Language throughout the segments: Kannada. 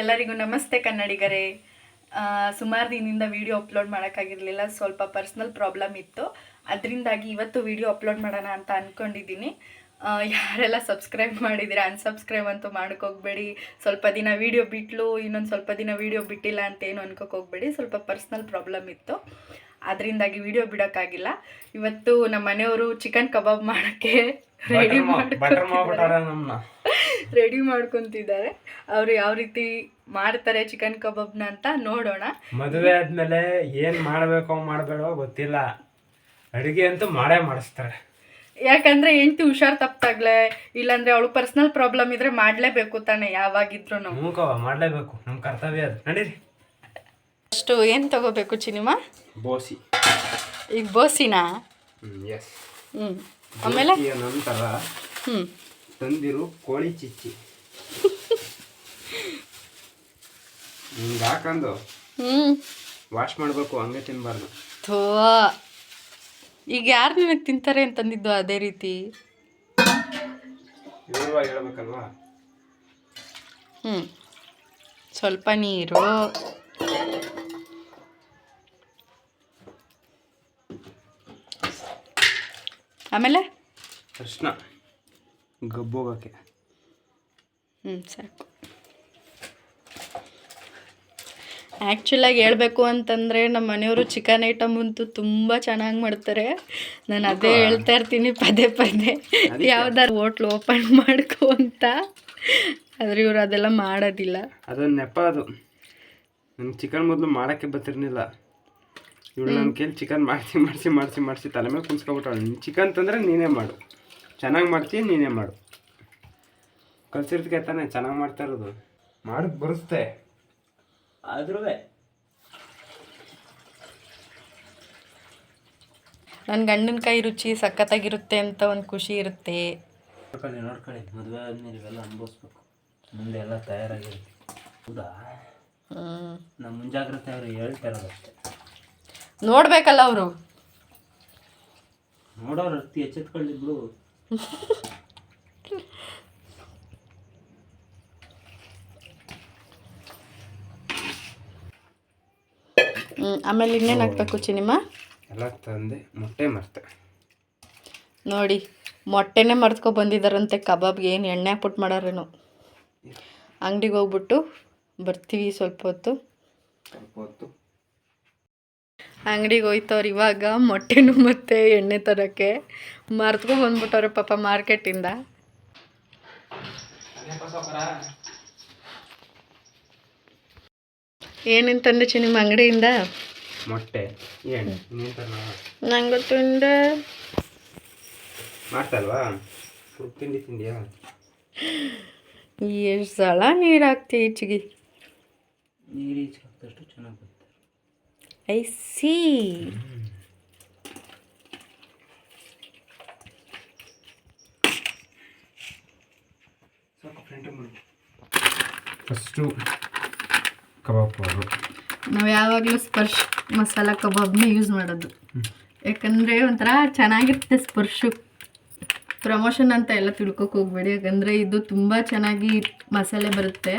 ಎಲ್ಲರಿಗೂ ನಮಸ್ತೆ ಕನ್ನಡಿಗರೇ. ಸುಮಾರು ದಿನದಿಂದ ವಿಡಿಯೋ ಅಪ್ಲೋಡ್ ಮಾಡೋಕ್ಕಾಗಿರಲಿಲ್ಲ, ಸ್ವಲ್ಪ ಪರ್ಸ್ನಲ್ ಪ್ರಾಬ್ಲಮ್ ಇತ್ತು. ಅದರಿಂದಾಗಿ ಇವತ್ತು ವಿಡಿಯೋ ಅಪ್ಲೋಡ್ ಮಾಡೋಣ ಅಂತ ಅಂದ್ಕೊಂಡಿದ್ದೀನಿ ಯಾರೆಲ್ಲ ಸಬ್ಸ್ಕ್ರೈಬ್ ಮಾಡಿದ್ದೀರಾ ಅನ್ಸಬ್ಸ್ಕ್ರೈಬ್ ಅಂತೂ ಮಾಡೋಕೆ ಹೋಗ್ಬೇಡಿ. ಸ್ವಲ್ಪ ದಿನ ವಿಡಿಯೋ ಬಿಟ್ಲು, ಇನ್ನೊಂದು ಸ್ವಲ್ಪ ದಿನ ವಿಡಿಯೋ ಬಿಟ್ಟಿಲ್ಲ ಅಂತ ಏನು ಹೋಗಬೇಡಿ. ಸ್ವಲ್ಪ ಪರ್ಸ್ನಲ್ ಪ್ರಾಬ್ಲಮ್ ಇತ್ತು. ಅದರಿಂದಾಗಿ ವಿಡಿಯೋ ಬಿಡೋಕ್ಕಾಗಿಲ್ಲ. ಇವತ್ತು ನಮ್ಮ ಮನೆಯವರು ಚಿಕನ್ ಕಬಾಬ್ ಮಾಡೋಕ್ಕೆ ರೆಡಿ ರೆಡಿ ಮಾಡ್ಕೊಂತಿದ್ದಾರೆ. ಅವರು ಯಾವ ರೀತಿ ಮಾಡ್ತಾರೆ ಚಿಕನ್ ಕಬಾಬ್ನ ಅಂತ ನೋಡೋಣ. ಮದುವೆ ಆದ್ಮೇಲೆ ಏನ್ ಮಾಡ್ಬೇಕೋ ಮಾಡ್ಬೇಡೋ ಗೊತ್ತಿಲ್ಲ. ಅಡಿಗೆ ಅಂತೂ ಮಾಡೇ ಮಾಡಿಸ್ತಾರೆ. ಯಾಕಂದ್ರೆ ಹೆಂಡತಿ ಹುಷಾರ್ ತಪ್ಪಾಗ್ಲೆ ಇಲ್ಲಾಂದ್ರೆ ಅವಳು ಪರ್ಸನಲ್ ಪ್ರಾಬ್ಲಮ್ ಇದ್ರೆ ಮಾಡ್ಲೇಬೇಕು ತಾನೆ ಯಾವಾಗಿದ್ರು. ಮಾಡ್ಲೇಬೇಕು. ನಮ್ ಕರ್ತವ್ಯ ಅದು. ನಡೀರಿ. ಅಷ್ಟು ಏನು ತಗೋಬೇಕು ಚಿನಿಮಾ? ಬೋಸಿ. ಈಗ ಬೋಸಿನಾ? ಎಸ್ ಹ್ಞೂ ಆಮೇಲೆ? ನಂತರ ಹ್ಞೂ ತಂದಿರು ಕೋಳಿ ಚಿಚ್ಚಿ. ಹಿಂಗೆ ಹಾಕೊಂಡು ಹ್ಞೂ ವಾಶ್ ಮಾಡಬೇಕು ಹಂಗೆ ತಿನ್ನಬಾರ್ದು ಥೋ. ಈಗ ಯಾರು ನಿನಗೆ ತಿಂತಾರೆ ಅಂತಂದಿದ್ದು ಅದೇ ರೀತಿ? ಹೇಳ್ಬೇಕಲ್ವಾ? ಹ್ಞೂ ಸ್ವಲ್ಪ ನೀರು. ಆಮೇಲೆ? ಅರ್ಶಿನ. ಗಬ್ಬೋಗಕ್ಕೆ ಹ್ಞೂ ಸಾಕು. ಆ್ಯಕ್ಚುಲಾಗಿ ಹೇಳಬೇಕು ಅಂತಂದರೆ ನಮ್ಮ ಮನೆಯವರು ಚಿಕನ್ ಐಟಮ್ ಅಂತೂ ತುಂಬ ಚೆನ್ನಾಗಿ ಮಾಡ್ತಾರೆ. ನಾನು ಅದೇ ಹೇಳ್ತಾ ಇರ್ತೀನಿ ಪದೇ ಪದೇ. ಯಾವ್ದಾದ್ರು ಹೋಟ್ಲು ಓಪನ್ ಮಾಡ್ಕೊ ಅಂತ. ಆದರೆ ಇವರು ಅದೆಲ್ಲ ಮಾಡೋದಿಲ್ಲ. ಅದೊಂದು ನೆಪ ಅದು. ನಂಗೆ ಚಿಕನ್ ಮೊದಲು ಮಾಡೋಕ್ಕೆ ಬರ್ತಿರ್ಲಿಲ್ಲ. ಇವಳು ನನ್ನ ಕೇಳಿ ಚಿಕನ್ ಮಾಡಿಸಿ ಮಾಡಿಸಿ ಮಾಡಿಸಿ ಮಾಡಿಸಿ ತಲೆ ಮೇಲೆ ಕುಂಸ್ಕೊಬಿಟ್ಟಾಳೆ. ನೀನು ಚಿಕನ್ ತಂದರೆ ನೀನೇ ಮಾಡು. ಚೆನ್ನಾಗಿ ಮಾಡ್ತೀಯ ನೀನೇ ಮಾಡು. ಕಲ್ಸಿರ್ದಕ್ಕೆ ತಾನೇ ಚೆನ್ನಾಗಿ ಮಾಡ್ತಾ ಇರೋದು. ಮಾಡಕ್ಕೆ ಬರುತ್ತೆ ಆದ್ರೂ ನನ್ನ ಗಂಡನ ಕೈ ರುಚಿ ಸಖತ್ತಾಗಿರುತ್ತೆ ಅಂತ ಒಂದು ಖುಷಿ ಇರುತ್ತೆ. ನೋಡ್ಕೊಳ್ಳಿ ನೋಡ್ಕೊಳ್ಳಿ. ಮದುವೆ ಆದ್ಮೇಲೆ ಇವೆಲ್ಲ ಅನುಭವಿಸ್ಬೇಕು. ಮುಂದೆ ಎಲ್ಲ ತಯಾರಾಗಿರುತ್ತೆ. ಹೌದಾ? ನಮ್ಮ ಮುಂಜಾಗ್ರತೆ ಅವರು ಹೇಳ್ತಾ ಇರೋದು ಅಷ್ಟೇ ನೋಡ್ಬೇಕಲ್ಲ ಅವರು. ನೋಡೋರು ಅತಿ ಎಚ್ಚೆತ್ಕೊಳ್ಳಿ ಬಿಡು ಆಮೇಲೆ ಇನ್ನೇನು ಹಾಕ್ಬೇಕು ಚಿನಿಮ ಎಲ್ಲ ತಂದೆ ಮೊಟ್ಟೆ ಮರ್ತೆ. ನೋಡಿ ಮೊಟ್ಟೆನೇ ಮರ್ತ್ಕೊ ಬಂದಿದ್ದಾರಂತೆ ಕಬಾಬ್ಗೆ ಏನು ಎಣ್ಣೆ ಹಾಕ್ಬಿಟ್ಟು ಮಾಡಾರೇನು. ಅಂಗಡಿಗೆ ಹೋಗ್ಬಿಟ್ಟು ಬರ್ತೀವಿ ಸ್ವಲ್ಪ ಹೊತ್ತು. ಸ್ವಲ್ಪ ಹೊತ್ತು. ಅಂಗಡಿಗೆ ಹೋಯ್ತವ್ರು ಇವಾಗ ಮೊಟ್ಟೆನು ಮತ್ತು ಎಣ್ಣೆ ತರೋಕ್ಕೆ. ಮರ್ತ್ಕೊ ಬಂದ್ಬಿಟ್ಟವ್ರೆ ಪಾಪ ಮಾರ್ಕೆಟಿಂದ. ಏನೇನು ತಂದೆ ಚಿ ನಿಮ್ಮ ಅಂಗಡಿಯಿಂದ? ಮೊಟ್ಟೆ ನಂಗೆ ಗೊತ್ತಿಂದ ಮಾಡ್ತಲ್ವಾ? ತಿಂಡಿ ಎಷ್ಟು ಸಲ ನೀರು ಹಾಕ್ತಿ ಈಚೆಗೆ. ನೀರು ಈಚೆ ಹಾಕ್ತಷ್ಟು ಚೆನ್ನಾಗಿ ಫ್ರೆಂಟ್ ಮಾಡಿ ಫಸ್ಟು ಕಬಾಬ್ ಪೌಡ್ರು ನಾವು ಯಾವಾಗಲೂ ಸ್ಪರ್ಶ್ ಮಸಾಲ ಕಬಾಬ್ನ ಯೂಸ್ ಮಾಡೋದು. ಯಾಕಂದರೆ ಒಂಥರ ಚೆನ್ನಾಗಿರುತ್ತೆ ಸ್ಪರ್ಶ. ಪ್ರಮೋಷನ್ ಅಂತ ಎಲ್ಲ ತಿಳ್ಕೊಕ್ ಹೋಗ್ಬೇಡಿ. ಯಾಕಂದರೆ ಇದು ತುಂಬ ಚೆನ್ನಾಗಿ ಮಸಾಲೆ ಬರುತ್ತೆ.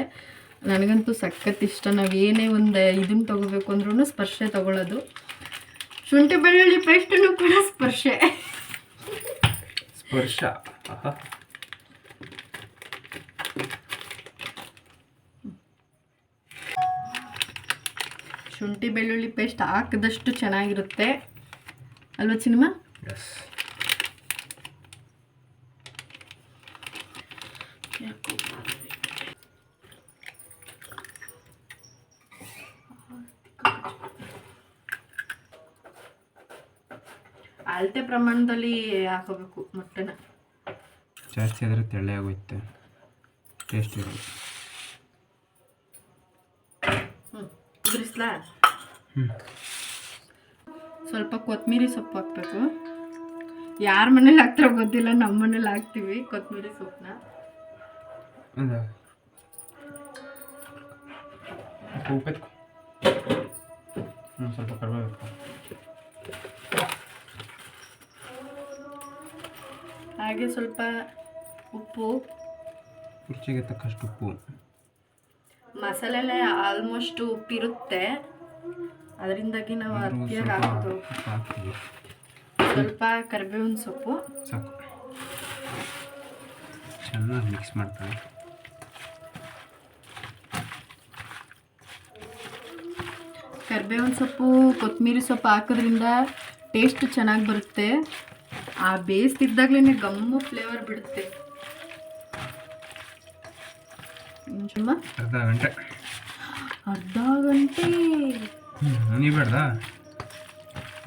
ನನಗಂತೂ ಸಖತ್ ಇಷ್ಟ. ನಾವು ಏನೇ ಒಂದು ಇದನ್ನ ತೊಗೋಬೇಕು ಅಂದ್ರೂ ಸ್ಪರ್ಶೆ ತೊಗೊಳ್ಳೋದು. ಶುಂಠಿ ಬೆಳ್ಳುಳ್ಳಿ ಪೇಸ್ಟನ್ನು ಕೂಡ ಸ್ಪರ್ಶೆ. ಸ್ಪರ್ಶ. ಶುಂಠಿ ಬೆಳ್ಳುಳ್ಳಿ ಪೇಸ್ಟ್ ಹಾಕಿದಷ್ಟು ಚೆನ್ನಾಗಿರುತ್ತೆ. ಅಲ್ವಾ ಸಿನಿಮಾ ಎಸ್ ಅಳತೆ ಪ್ರಮಾಣದಲ್ಲಿ ಹಾಕೋಬೇಕು ಮೊಟ್ಟೆನ. ಜಾಸ್ತಿ ಆದರೆ ತೆಳ್ಳೆ ಆಗೋಯ್ತೆ ಟೇಸ್ಟ್ ಇರೋದು ಹ್ಞೂ ಉದುರಿಸ್ಲಾ ಹ್ಞೂ ಸ್ವಲ್ಪ ಕೊತ್ತಂಬರಿ ಸೊಪ್ಪು ಹಾಕ್ಬೇಕು. ಯಾರ ಮನೇಲಿ ಹಾಕ್ತಾರೋ ಗೊತ್ತಿಲ್ಲ ನಮ್ಮ ಮನೇಲಿ ಹಾಕ್ತೀವಿ ಕೊತ್ತಂಬರಿ ಸೊಪ್ಪನ್ನ. ಉಪ್ಪೆತ್ಕೊ ಹ್ಞೂ ಸ್ವಲ್ಪ ಕಡಿಮೆ ಹಾಗೆ ಸ್ವಲ್ಪ ಉಪ್ಪು. ರುಚಿಗೆ ತಕ್ಕಷ್ಟು ಉಪ್ಪು. ಮಸಾಲೆಲೆ ಆಲ್ಮೋಸ್ಟ್ ಉಪ್ಪಿರುತ್ತೆ. ಅದರಿಂದಾಗಿ ನಾವು ಅತಿಯಾಗಿ ಹಾಕೋದು ಹಾಕ್ತೀವಿ. ಸ್ವಲ್ಪ ಕರಿಬೇವಿನ ಸೊಪ್ಪು. ಸಾಕು. ಚೆನ್ನಾಗಿ ಮಿಕ್ಸ್ ಮಾಡ್ತಾರೆ. ಕರಿಬೇವಿನ ಸೊಪ್ಪು ಕೊತ್ತಂಬರಿ ಸೊಪ್ಪು ಹಾಕೋದ್ರಿಂದ ಟೇಸ್ಟ್ ಚೆನ್ನಾಗಿ ಬರುತ್ತೆ. ಆ ಬೇಯಿಸ್ತಿದ್ದಾಗಲೇ ಗಮ್ಮು ಫ್ಲೇವರ್ ಬಿಡುತ್ತೆ. ಅರ್ಧ ಗಂಟೆ. ಅರ್ಧ ಗಂಟೆ? ಹ್ಞೂ ಬೇಡ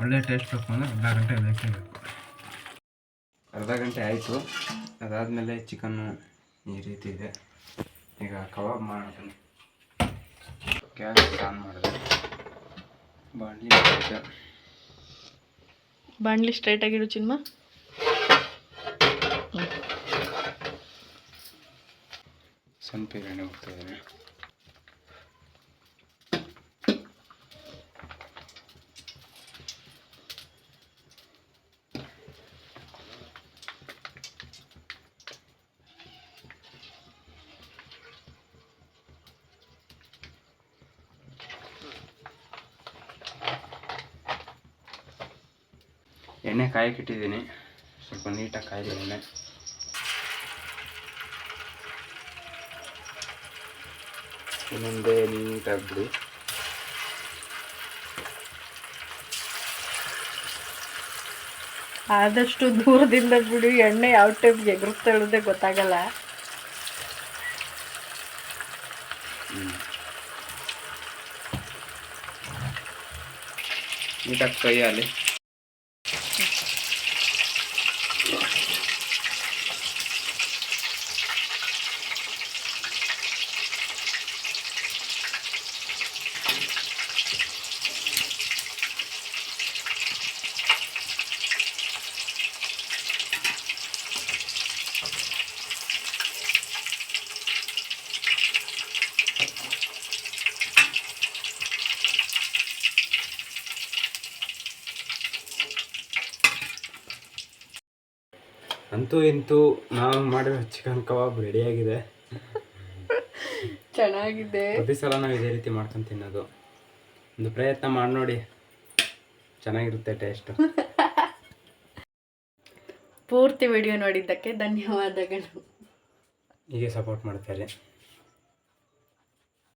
ಒಳ್ಳೆ ಟೇಸ್ಟ್ ಬೇಕು ಅಂದರೆ ಅರ್ಧ ಗಂಟೆ ಬೇಕೇ ಬೇಕು ಅರ್ಧ ಗಂಟೆ ಆಯಿತು. ಅದಾದಮೇಲೆ ಚಿಕನ್ನು ಈ ರೀತಿ ಇದೆ. ಈಗ ಕಬಾಬ್ ಮಾಡ್ತೀನಿ ಗ್ಯಾಸ್ ಆನ್ ಮಾಡಿದೆ. ಬಾಣಲಿ. ಬಾಣಲಿ ಸ್ಟ್ರೈಟ್ ಆಗಿಡು ಚಿನ್ಮ. ಎಣ್ಣೆ ಹೋಗ್ತಾ ಇದ್ದೇನೆ ಎಣ್ಣೆ ಕಾಯಕ್ಕೆ ಇಟ್ಟಿದ್ದೀನಿ ಸ್ವಲ್ಪ ನೀಟಾಗಿ ಕಾಯಿದೆ ಎಣ್ಣೆ ಇನ್ನೊಂದೇ ನೀಟಾಗಿ ಬಿಡಿ. ಆದಷ್ಟು ದೂರದಿಂದ ಬಿಡು ಎಣ್ಣೆ ಯಾವ ಟೈಪ್ ಎಗರುತ್ತಾ ಹೇಳೋದೇ ಗೊತ್ತಾಗಲ್ಲ. ನೀಟಾಗಿ ಕೈ ಆಗಲಿ ಅಂತೂ ಇಂತೂ ನಾವು ಮಾಡಿರೋ ಚಿಕನ್ ಕಬಾಬ್ ರೆಡಿಯಾಗಿದೆ ಚೆನ್ನಾಗಿದೆ. ಪ್ರತಿ ಸಲ ನಾವು ಇದೇ ರೀತಿ ಮಾಡ್ಕೊಂಡು ತಿನ್ನೋದು. ಒಂದು ಪ್ರಯತ್ನ ಮಾಡಿ ನೋಡಿ. ಚೆನ್ನಾಗಿರುತ್ತೆ ಟೇಸ್ಟ್ ಪೂರ್ತಿ ವಿಡಿಯೋ ನೋಡಿದ್ದಕ್ಕೆ ಧನ್ಯವಾದಗಳು. ಹೀಗೆ ಸಪೋರ್ಟ್ ಮಾಡ್ತಾರೆ.